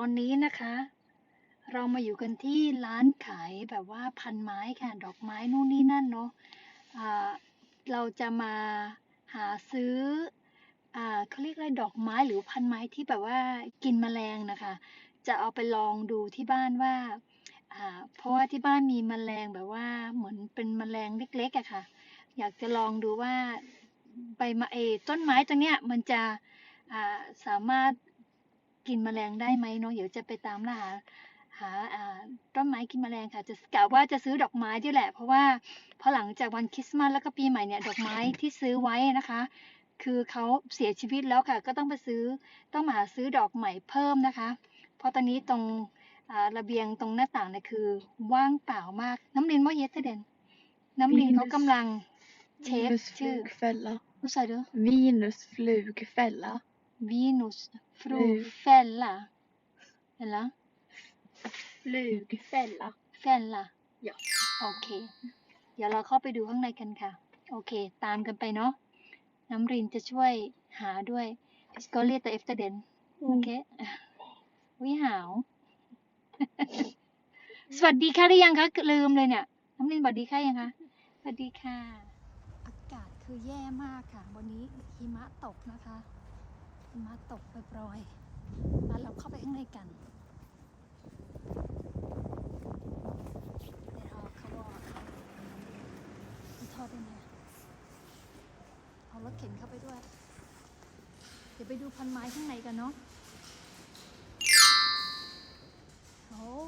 อนนี้นะคะ เรามาอยู่กันที่ร้านขายแบบว่าพันไม้ค่ะ ดอกไม้นู่นนี่นั่นเนาะอ่าเราจะมาหาซื้ออเขาเรียกอะไรดอกไม้หรือพันไม้ที่แบบว่ากินแมลงนะคะ จะเอาไปลองดูที่บ้านว่าเพราะว่าที่บ้านมีแมลงแบบว่าเหมือนเป็นแมลงเล็กๆอะค่ะ อยากจะลองดูว่าใบม้เอต้นไม้ตรงเนี้ยมันจะสามารถ กินแมลงได้ไหมเนาะเดี๋ยวจะไปตามล่าหาหาอ่าต้นไม้กินแมลงค่ะ จะกะว่าจะซื้อดอกไม้ด้วยแหละ เพราะว่าพอหลังจากวันคริสต์มาสแล้วก็ปีใหม่เนี่ยดอกไม้ที่ซื้อไว้นะคะ คือเขาเสียชีวิตแล้วค่ะ ก็ต้องไปซื้อต้องมาหาซื้อดอกใหม่เพิ่มนะคะ เพราะตอนนี้ตรงอ่าระเบียงตรงหน้าต่างเนี่ยคือ ว่างเปล่ามากน้ำลินว่าเยสเดนน้ำลินเขากำลังเช็ค Venus ชื่อ flugfälla. ผู้ชายเด้อ Venus flugfälla. Venus fru Mm. fälla eller Flugfälla. fälla Ja. โอเค เดี๋ยวเราเข้าไปดูข้างในกันค่ะ โอเค ตามกันไปเนาะ น้ำรินจะช่วยหาด้วย Vi ska leta efter den โอเควิหาว สวัสดีค่ะหรือยังคะ ลืมเลยเนี่ย น้ำลินสวัสดีค่ะยังคะ สวัสดีค่ะ อากาศคือแย่มากค่ะ วันนี้หิมะตกนะคะหิ มาตกไปรอย มาเราเข้าไปข้างในกันเดี๋ยวเขาบอกมีทอดด้วยนะเอารถเข็นเข้าไปด้วย เดี๋ยวไปดูพันไม้ข้างในกันเนาะ